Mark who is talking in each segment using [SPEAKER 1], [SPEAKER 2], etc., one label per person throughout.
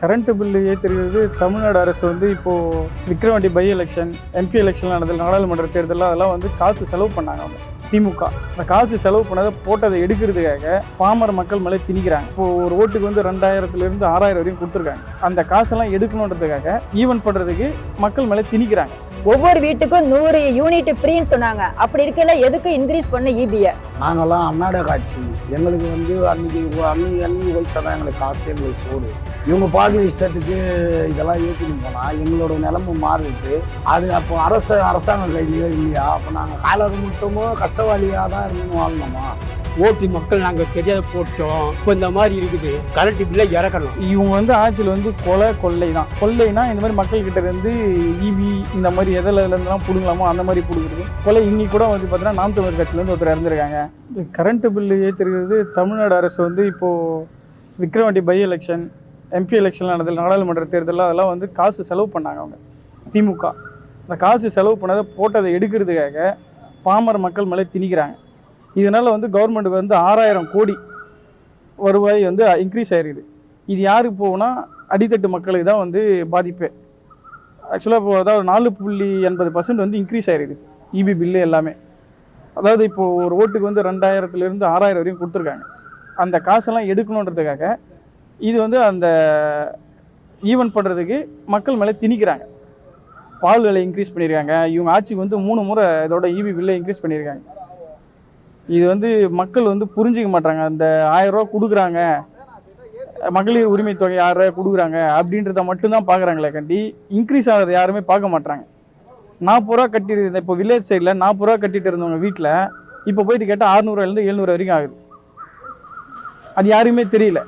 [SPEAKER 1] Current bill ஏற்றுறது தமிழ்நாடு அரசு வந்து இப்போது Vikravandi by election MP election நடந்தது நாடாளுமன்ற தேர்தலில் அதெல்லாம் வந்து காசு செலவு பண்ணாங்க அவங்க திமுக. அந்த காசு செலவு பண்ணதை போட்டதை எடுக்கிறதுக்காக பாமர மக்கள் மேலே திணிக்கிறாங்க. இப்போ ஒரு ஓட்டுக்கு வந்து ரெண்டாயிரத்துலேருந்து ஆறாயிரம் வரையும் கொடுத்துருக்காங்க. அந்த காசெல்லாம் எடுக்கணுன்றதுக்காக ஈவன் பண்ணுறதுக்கு மக்கள் மேலே திணிக்கிறாங்க.
[SPEAKER 2] ஒவ்வொரு வீட்டுக்கும் நூறு யூனிட் ஃப்ரீன்னு சொன்னாங்க. அப்படி இருக்கல எதுக்கு இன்க்ரீஸ் பண்ண E இபிய
[SPEAKER 3] நாங்கெல்லாம் அன்னாட காட்சி. எங்களுக்கு வந்து அன்னைக்கு அன்னைக்கு அன்னைக்கு வயசாக தான் எங்களுக்கு காசு எங்களுக்கு சோறு. இவங்க பாட்டு இஷ்டத்துக்கு இதெல்லாம் ஏற்றிட்டு போனால் எங்களோட நிலைமை மாறிட்டு அது அப்போ அரசு அரசாங்க கையிலையோ இல்லையா? அப்போ நாங்கள் காலர் மட்டுமோ கஷ்டவாளியாக தான் இருந்து வாழ்ந்தோமா?
[SPEAKER 4] ஓட்டு மக்கள் நாங்கள் தெரியாத போட்டோம். இப்போ இந்த மாதிரி இருக்குது. கரண்ட் பில்லை இறக்கணும்.
[SPEAKER 1] இவங்க வந்து ஆட்சியில் வந்து கொலை கொள்ளை தான். கொள்ளைனா இந்த மாதிரி மக்கள் கிட்ட இருந்து ஈவி இந்த மாதிரி எதில் இருந்தெல்லாம் பிடுங்கலாமோ அந்த மாதிரி பிடுங்குறது. கொலை இன்னி கூட வந்து பார்த்தீங்கன்னா நாம் தமிழர் கட்சியிலேருந்து ஒருத்தர் இறந்துருக்காங்க. கரண்ட் பில்லு ஏற்றுறது தமிழ்நாடு அரசு வந்து இப்போது Vikravandi by election MP election நடந்தது நாடாளுமன்ற தேர்தலில் அதெல்லாம் வந்து காசு செலவு பண்ணாங்க அவங்க திமுக. அந்த காசு செலவு பண்ணதை போட்டதை எடுக்கிறதுக்காக பாமர மக்கள் மேலே திணிக்கிறாங்க. இதனால் வந்து கவர்மெண்ட் வந்து ஆறாயிரம் கோடி வருவாய் வந்து இன்க்ரீஸ் ஆயிருக்குது இது யாருக்கு போகும்னா அடித்தட்டு மக்களுக்கு தான் வந்து பாதிப்பு. ஆக்சுவலாக இப்போ அதாவது நாலு புள்ளி எண்பது பர்சன்ட் வந்து இன்க்ரீஸ் ஆயிருக்குது இபி பில்லு எல்லாமே. அதாவது இப்போது ஒரு ஓட்டுக்கு வந்து ரெண்டாயிரத்துலேருந்து ஆறாயிரம் வரையும் கொடுத்துருக்காங்க. அந்த காசெல்லாம் எடுக்கணுன்றதுக்காக இது வந்து அந்த ஈவன் பண்ணுறதுக்கு மக்கள் மேலே திணிக்கிறாங்க. பால் விலை இன்க்ரீஸ் பண்ணியிருக்காங்க. இவங்க ஆட்சிக்கு வந்து மூணு முறை இதோட இபி பில்லை இன்க்ரீஸ் பண்ணியிருக்காங்க. இது வந்து மக்கள் வந்து புரிஞ்சிக்க மாட்டாங்க அந்த ஆயிரம் ரூபா கொடுக்குறாங்க. மகளிர் உரிமை தொகை ஆயிரம் ரூபாய் கொடுக்குறாங்க. அப்படின்றத மட்டும்தான் பார்க்குறாங்களே கண்டி. இன்க்ரீஸ் ஆகிறத யாருமே பார்க்க மாட்டாங்க நாற்பது ரூபா கட்டி இருந்த இப்போ வில்லேஜ் சைடில் நாற்பது ரூபா கட்டிட்டு இருந்தவங்க வீட்டில் இப்போ போயிட்டு கேட்டால் அறுநூறுவாயிலேருந்து எழுநூறு வரைக்கும் ஆகுது. அது யாருமே தெரியல.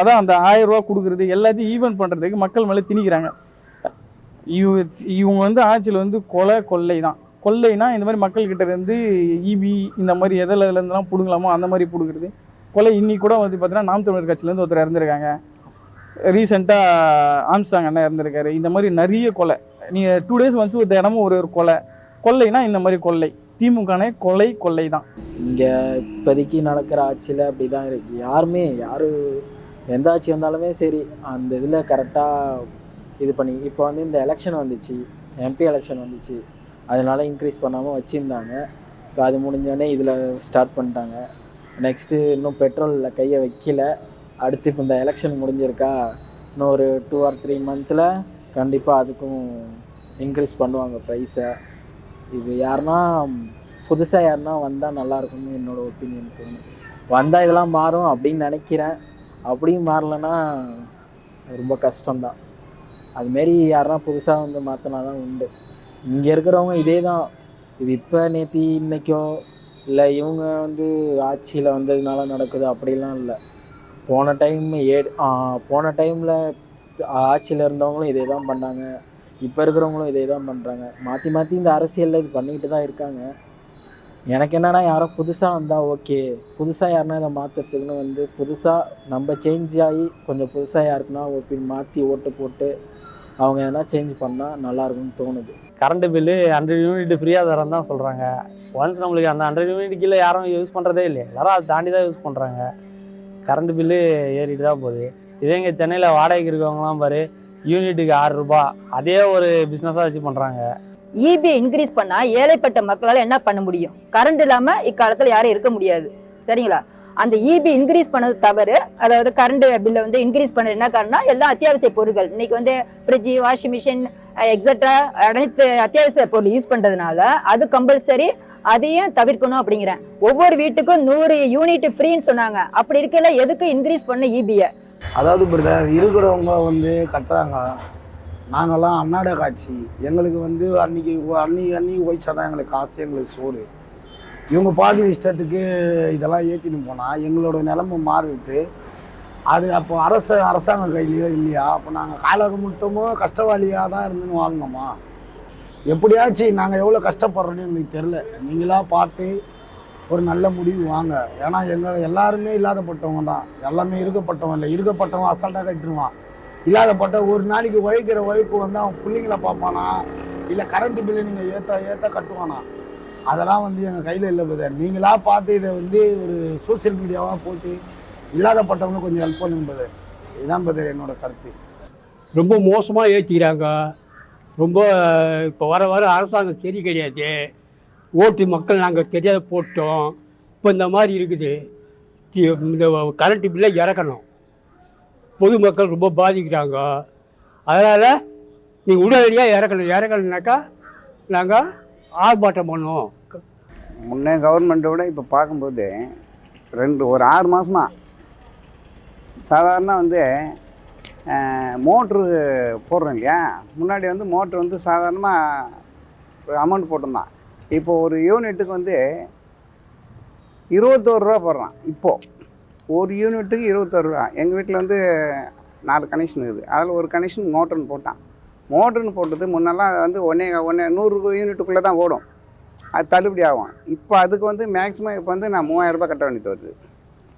[SPEAKER 1] அதான் அந்த ஆயிரம் ரூபா கொடுக்குறது எல்லாத்தையும் ஈவன் பண்ணுறதுக்கு மக்கள் மேலே திணிக்கிறாங்க. இவ இவங்க வந்து ஆட்சியில் வந்து கொலை கொள்ளை தான் கொள்ளைனா இந்த மாதிரி மக்கள்கிட்ட இருந்து இபி இந்த மாதிரி எதில் இருந்தெல்லாம் பிடுங்கலாமோ அந்த மாதிரி பிடுங்குறது. கொலை இன்னி கூட வந்து பார்த்தீங்கன்னா நாம் தமிழர் கட்சியிலேருந்து ஒருத்தர் இறந்துருக்காங்க. ரீசெண்டாக ஆம்ஸ்டாங் அண்ணா இறந்துருக்காரு. இந்த மாதிரி நிறைய கொலை. நீங்கள் டூ டேஸ் ஒன்ஸ் ஒரு தினமும் ஒரு ஒரு கொலை. கொள்ளைனா இந்த மாதிரி கொள்ளை. திமுகனே கொலை கொள்ளை தான்
[SPEAKER 5] இங்கே இப்போதைக்கு நடக்கிற ஆட்சியில் அப்படி தான் இருக்குது யாருமே யார் எந்த ஆட்சி வந்தாலுமே சரி அந்த இதில் கரெக்டாக இது பண்ணி இப்போ வந்து இந்த எலெக்ஷன் வந்துச்சு. எம்பி எலெக்ஷன் வந்துச்சு. அதனால் இன்க்ரீஸ் பண்ணாமல் வச்சுருந்தாங்க. இப்போ அது முடிஞ்சோடனே இதில் ஸ்டார்ட் பண்ணிட்டாங்க. நெக்ஸ்ட்டு இன்னும் பெட்ரோலில் கையை வைக்கல. அடுத்து இப்போ இந்த எலெக்ஷன் முடிஞ்சிருக்கா? இன்னும் ஒரு டூ ஆர் த்ரீ மந்தில் கண்டிப்பாக அதுக்கும் இன்க்ரீஸ் பண்ணுவாங்க ப்ரைஸை இது யாருன்னா புதுசாக யாருன்னா வந்தால் நல்லா இருக்கும்னு ஒப்பீனியன் தோணும் வந்தால் இதெல்லாம் மாறும் அப்படின்னு நினைக்கிறேன். அப்படியும் மாறலைன்னா ரொம்ப கஷ்டம்தான். அதுமாரி யாருன்னா புதுசாக வந்து மாற்றினா தான் உண்டு. இங்கே இருக்கிறவங்க இதே தான் இது இப்போ நேற்று இன்னைக்கோ இல்லை இவங்க வந்து ஆட்சியில் வந்ததுனால நடக்குது அப்படிலாம் இல்லை. போன டைம் ஏ போன டைமில் ஆட்சியில் இருந்தவங்களும் இதே தான் பண்ணாங்க. இப்போ இருக்கிறவங்களும் இதே தான் பண்ணுறாங்க மாற்றி மாற்றி இந்த அரசியலில் இது பண்ணிக்கிட்டு தான் இருக்காங்க. எனக்கு என்னென்னா யாரோ புதுசாக வந்தால் ஓகே. புதுசாக யாருன்னா இதை மாற்றுறதுக்குன்னு வந்து புதுசாக நம்ம சேஞ்ச் ஆகி கொஞ்சம் புதுசாக யாருக்குன்னா ஓப்பின் மாற்றி ஓட்டு போட்டு அவங்க எதனா சேஞ்ச் பண்ணால் நல்லாயிருக்கும்னு தோணுது.
[SPEAKER 6] கரண்ட் பில்லு ஹண்ட்ரட் யூனிட் ஃப்ரீயாக தரேன் தான் சொல்கிறாங்க ஒன்ஸ் நம்மளுக்கு அந்த ஹண்ட்ரட் யூனிட் கீழே யாரும் யூஸ் பண்ணுறதே இல்லையா. எல்லாரும் அதை தாண்டி தான் யூஸ் பண்ணுறாங்க கரண்ட் பில்லு ஏறிட்டு தான் போகுது. இதே இங்கே சென்னையில் வாடகைக்கு இருக்கவங்களாம் பாரு யூனிட்டுக்கு ஆறு ரூபாய் அதே ஒரு பிஸ்னஸாக வச்சு பண்ணுறாங்க
[SPEAKER 2] இபி இன்க்ரீஸ் E பண்ணா ஏழைப்பட்ட மக்களால என்ன பண்ண முடியும்? கரண்ட் இல்லாம இக்காலத்துல யாரும் இருக்க முடியாது. சரிங்களா? அந்த இபி இன்க்ரீஸ் பண்ணது தவறு. அதாவது கரண்ட் பில்லை வந்து இன்க்ரீஸ் பண்ணது என்ன காரணம் எல்லாம் அத்தியாவசிய பொருட்கள். இன்னைக்கு வந்து ஃப்ரிட்ஜ் வாஷிங் மிஷின் எக்ஸட்ரா அனைத்து அத்தியாவசிய பொருள் யூஸ் பண்றதுனால அது கம்பல்சரி அதையும் தவிர்க்கணும் அப்படிங்கிறேன். ஒவ்வொரு வீட்டுக்கும் நூறு யூனிட் ஃப்ரீன்னு சொன்னாங்க. அப்படி இருக்கல எதுக்கு இன்க்ரீஸ் பண்ண E இபிய
[SPEAKER 3] அதாவது பிரதர் இருக்கிறவங்க வந்து கட்டுறாங்க. நாங்கள்லாம் அன்னாட காட்சி. எங்களுக்கு வந்து அன்னைக்கு ஒ- அன்னைக்கு அன்னைக்கு தான் எங்களுக்கு காசு எங்களுக்கு சோறு. இவங்க பாட்டு இஷ்டத்துக்கு இதெல்லாம் ஏற்றினு போனால் எங்களோட நிலமை மாறிட்டு அது அப்போ அரசு அரசாங்க கையிலையோ இல்லையா? அப்போ நாங்கள் காலகம் மட்டுமோ கஷ்டவாளியாக தான் இருந்துன்னு வாழணுமா? எப்படியாச்சும் நாங்கள் எவ்வளோ கஷ்டப்படுறோன்னு எங்களுக்கு தெரில நீங்களாக பார்த்து ஒரு நல்ல முடிவு வாங்க. ஏன்னா எங்கள் எல்லாருமே இல்லாதப்பட்டவங்க தான். எல்லாமே இருக்கப்பட்டவன் இல்லை. இருக்கப்பட்டவன் அசால்ட்டாக கட்டிடுவான். இல்லாதப்பட்ட ஒரு நாளைக்கு உழைக்கிற உழைப்பு வந்து அவன் பிள்ளைங்களை பார்ப்பானா? இல்லை கரண்ட் பில்லு நீங்கள் ஏற்ற ஏற்ற கட்டுவானா? அதெல்லாம் வந்து எங்கள் கையில் இல்லை பிரதர் நீங்களாக பார்த்து இதை வந்து ஒரு சோஷியல் மீடியாவாக போட்டு இல்லாதப்பட்டவங்க கொஞ்சம் ஹெல்ப் பண்ணுங்க பிரதர் இதுதான் பிரதர் என்னோட கருத்து.
[SPEAKER 4] ரொம்ப மோசமாக ஏற்றிக்கிறாங்க ரொம்ப இப்போ வர வர அரசாங்கம் சரி கிடையாது. ஓட்டு மக்கள் நாங்கள் தெரியாத போட்டோம். இப்போ இந்த மாதிரி இருக்குது. இந்த கரண்ட்டு பில்லை இறக்கணும். பொதுமக்கள் ரொம்ப பாதிக்கிறாங்க. அதனால் நீங்கள் உடனடியாக இறக்கணும். இறக்கணுனாக்கா நாங்கள் ஆர்ப்பாட்டம் பண்ணுவோம்.
[SPEAKER 7] முன்னே கவர்மெண்ட்டை விட இப்போ பார்க்கும்போது ரெண்டு ஒரு ஆறு மாதமாக சாதாரண வந்து மோட்ரு போடுறோம் இல்லையா? முன்னாடி வந்து மோட்ரு வந்து சாதாரணமாக அமௌண்ட் போட்டிருந்தான். இப்போ ஒரு யூனிட்டுக்கு வந்து இருபத்தோரு ரூபா போடுறான். இப்போது ஒரு யூனிட்டுக்கு இருபத்தோரு ரூபா. எங்கள் வீட்டில் வந்து நாலு கனெக்ஷன் இருக்குது. அதில் ஒரு கனெக்ஷன் மோட்டர்னு போட்டான். மோட்டர்னு போட்டது முன்னெல்லாம் அது வந்து ஒன்றே ஒன்றே நூறு யூனிட்டுக்குள்ளே தான் ஓடும். அது தள்ளுபடி ஆகும். இப்போ அதுக்கு வந்து மேக்ஸிமம் இப்போ வந்து நான் மூவாயிரரூபா கட்ட வேண்டியது வருது.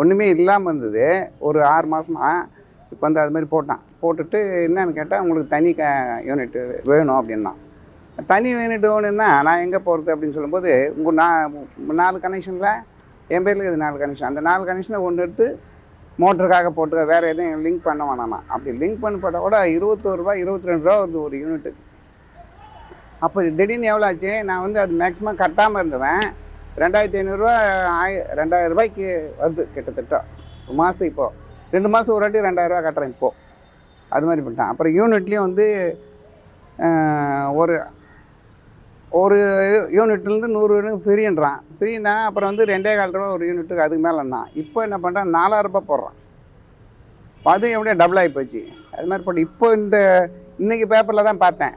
[SPEAKER 7] ஒன்றுமே இல்லாமல் இருந்தது. ஒரு ஆறு மாதமா இப்போ வந்து அது மாதிரி போட்டான். போட்டுட்டு என்னன்னு கேட்டால் உங்களுக்கு தனி க யூனிட்டு வேணும் அப்படின்னா. தனி யூனிட் வேணும்னா நான் எங்கே போகிறது அப்படின்னு சொல்லும்போது உங்கள் நான் நாலு கனெக்ஷனில் என் பேரில் இது நாலு கனெக்ஷன் அந்த நாலு கனெக்ஷனை ஒன்று எடுத்து மோட்டருக்காக போட்டு வேறு எதுவும் லிங்க் பண்ண வேணாமா. அப்படி லிங்க் பண்ணி போட்டால் கூட இருபத்தோரு ரூபா இருபத்தி ரெண்டு ரூபா வருது ஒரு யூனிட்டு அப்போ திடீர்னு எவ்வளோ ஆச்சு நான் வந்து அது மேக்ஸிமம் கட்டாமல் இருந்துவேன். ரெண்டாயிரத்தி ஐநூறுரூவா ஆய ரெண்டாயிரம் ரூபாய்க்கு வருது கிட்டத்தட்ட. ஒரு மாதத்துக்கு இப்போது ரெண்டு மாதம் ஒரு வாட்டி ரெண்டாயிரரூவா கட்டுறேன் இப்போது அது மாதிரி பண்ணிட்டேன். அப்புறம் யூனிட்லேயும் வந்து ஒரு ஒரு யூனிட்லேருந்து நூறு யூனிட் ஃப்ரீன்றான். ஃப்ரீனா அப்புறம் வந்து ரெண்டே கால் ரூபா ஒரு யூனிட்டுக்கு அதுக்கு மேலேண்ணா இப்போ என்ன பண்ணுறான் நாலாயிரம் ரூபாய் போடுறான். அதுவும் எப்படியோ டபுள் ஆகி போச்சு. அது மாதிரி போட்டு இப்போ இந்த இன்றைக்கி பேப்பரில் தான் பார்த்தேன்.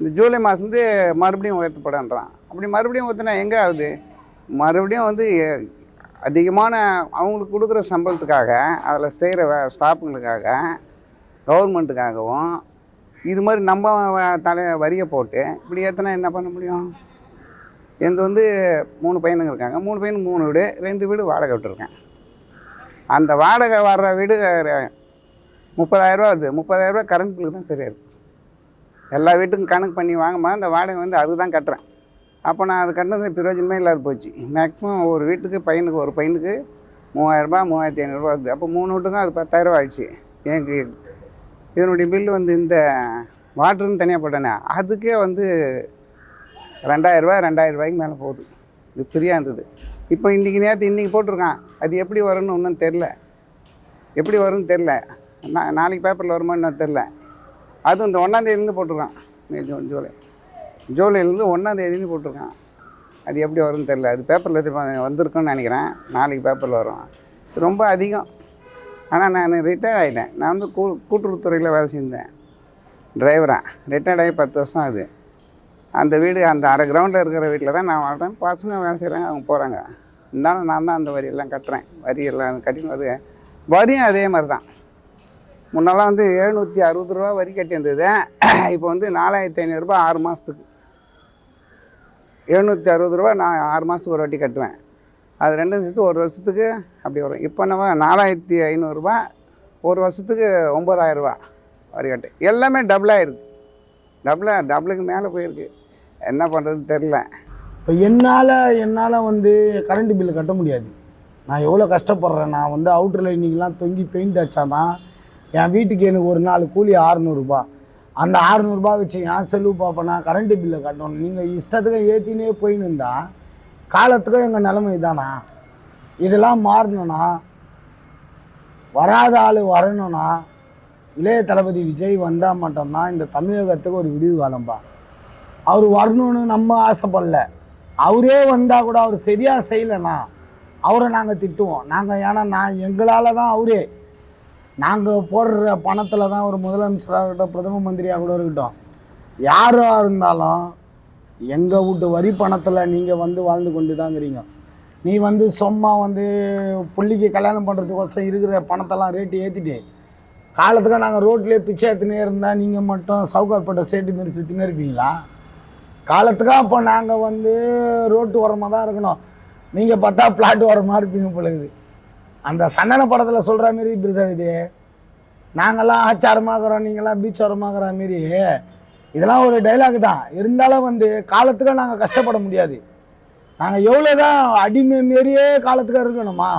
[SPEAKER 7] இந்த ஜூலை மாதம் வந்து மறுபடியும் உயர்த்தப்படன்றான். அப்படி மறுபடியும் ஊற்றினா எங்கே ஆகுது? மறுபடியும் வந்து அதிகமான அவங்களுக்கு கொடுக்குற சம்பளத்துக்காக அதில் செய்கிற ஸ்டாஃபுங்களுக்காக கவர்மெண்ட்டுக்காகவும் இது மாதிரி நம்ம தலை வரியை போட்டு இப்படி ஏற்றினா என்ன பண்ண முடியும்? எந்த வந்து மூணு பையனுங்க இருக்காங்க. மூணு பையனுக்கு மூணு வீடு ரெண்டு வீடு வாடகை விட்டுருக்கேன். அந்த வாடகை வர்ற வீடு முப்பதாயிரரூவா வருது. முப்பதாயிரரூவா கரண்ட் பில்லுக்கு தான் சரியாக இருக்குது எல்லா வீட்டுக்கும் கணக்கு பண்ணி வாங்கம்மா அந்த வாடகை வந்து அதுதான் கட்டுறேன். அப்போ நான் அது கட்டினது பிரயோஜனமே இல்லாத போச்சு. மேக்ஸிமம் ஒரு வீட்டுக்கு பையனுக்கு ஒரு பையனுக்கு மூவாயிரரூபா மூவாயிரத்தி ஐநூறுரூவா வருது அப்போ மூணு வீட்டுக்கும் அது பத்தாயிரரூபா ஆயிடுச்சு. எனக்கு இதனுடைய பில்லு வந்து இந்த வாட்ருன்னு தனியாக போட்டேனே அதுக்கே வந்து ரெண்டாயிரரூபா ரெண்டாயிரம் ரூபாய்க்கு மேலே போகுது. இது ஃப்ரீயாக இருந்தது. இப்போ இன்றைக்கி நேற்று இன்றைக்கி போட்டிருக்கான். அது எப்படி வரும்னு ஒன்றும் தெரில எப்படி வரும்னு தெரில நான் நாளைக்கு பேப்பரில் வருமா தெரில அதுவும் இந்த ஒன்றாந்தேதிலேருந்து போட்டிருக்கான். மே, ஜூன் ஜூலை. ஜூலைலேருந்து ஒன்றாந்தேதின்னு போட்டிருக்கான். அது எப்படி வரும்னு தெரில அது பேப்பரில் வந்திருக்குன்னு நினைக்கிறேன். நாளைக்கு பேப்பரில் வரும். ரொம்ப அதிகம். ஆனால் நான் ரிட்டையர் ஆகிட்டேன் நான் வந்து கூ கூட்டுறவுத்துறையில் வேலை செஞ்சேன். டிரைவராக ரிட்டையர்ட் ஆகி பத்து வருஷம் ஆகுது. அந்த வீடு அந்த அரை கிரவுண்டில் இருக்கிற வீட்டில் தான் நான் வாழ்கிறேன் பசங்க வேலை செய்கிறாங்க அவங்க போகிறாங்க இருந்தாலும் நான் தான் அந்த வரியெல்லாம் கட்டுறேன். வரியெல்லாம் கட்டி அது வரியும் அதே மாதிரி தான் முன்னெல்லாம் வந்து எழுநூற்றி அறுபது ரூபா வரி கட்டியிருந்தது. இப்போ வந்து நாலாயிரத்தி ஐநூறுரூபா ஆறு மாதத்துக்கு எழுநூற்றி அறுபது ரூபா நான் ஆறு மாதத்துக்கு ஒரு வாட்டி கட்டுவேன். அது ரெண்டும் வருஷத்துக்கு ஒரு வருஷத்துக்கு அப்படி வரும். இப்போ நம்ம நாலாயிரத்தி ஐநூறுரூபா ஒரு வருஷத்துக்கு ஒம்பதாயிரரூபா வரி கட்டு. எல்லாமே டபுளாக இருக்குது டபுளாக டபுளுக்கு மேலே போயிருக்கு. என்ன பண்ணுறதுன்னு தெரில
[SPEAKER 3] இப்போ என்னால் என்னால் வந்து கரண்ட் பில்லு கட்ட முடியாது. நான் எவ்வளோ கஷ்டப்படுறேன் நான் வந்து அவுட்டர் லைனிங்லாம் தொங்கி பெயிண்ட் அடிச்சாதான் என் வீட்டுக்கு எனக்கு ஒரு நாள் கூலி அறநூறுபா அந்த அறநூறுபா வச்சு என் செலவு பார்ப்பேனா கரண்ட்டு பில்லை கட்டணும். நீங்கள் இஷ்டத்துக்கு ஏற்றினே போயின்னு இருந்தால் காலத்துக்கும் எங்கள் நிலைமை இதானா? இதெல்லாம் மாறணும்னா வராத ஆள் வரணும்னா இளைய தளபதி விஜய் வந்தால் மட்டும்தான் இந்த தமிழகத்துக்கு ஒரு விடிவு காலம்பா. அவர் வரணும்னு நம்ம ஆசைப்படல. அவரே வந்தால் கூட அவர் சரியாக செய்யலைன்னா அவரை நாங்கள் திட்டுவோம். நாங்கள் ஏன்னா நான் எங்களால் தான் அவரே நாங்கள் போடுற பணத்தில் தான் ஒரு முதலமைச்சராக இருக்கட்டும் பிரதம மந்திரியாக கூட இருக்கட்டும். யாராக இருந்தாலும் எங்கள் வீட்டு வரி பணத்தில் நீங்கள் வந்து வாழ்ந்து கொண்டு தாங்கிறீங்க நீ வந்து சும்மா வந்து பிள்ளைக்கு கல்யாணம் பண்ணுறதுக்கோசம் இருக்கிற பணத்தெல்லாம் ரேட்டு ஏற்றிட்டு காலத்துக்கு நாங்கள் ரோட்லேயே பிச்சை எடுத்துனே இருந்தால் நீங்கள் மட்டும் சவுகார்பட்ட சேட்டு மாரி சுற்றினே இருப்பீங்களா? காலத்துக்காக அப்போ நாங்கள் வந்து ரோட்டு ஓரமாக தான் இருக்கணும். நீங்கள் பார்த்தா பிளாட் ஓரமாக இருப்பீங்க போல அந்த சன்னன படத்தில் சொல்கிற மாரி பிரதர் இது. நாங்கள்லாம் ஆச்சாரமாகறோம் நீங்களாம் பீச் மாரி இதெல்லாம் ஒரு டைலாக் தான். இருந்தாலும் வந்து காலத்துக்காக நாங்கள் கஷ்டப்பட முடியாது. நாங்கள் எவ்வளோ தான் அடிமை மாரியே காலத்துக்காக இருக்கணுமா?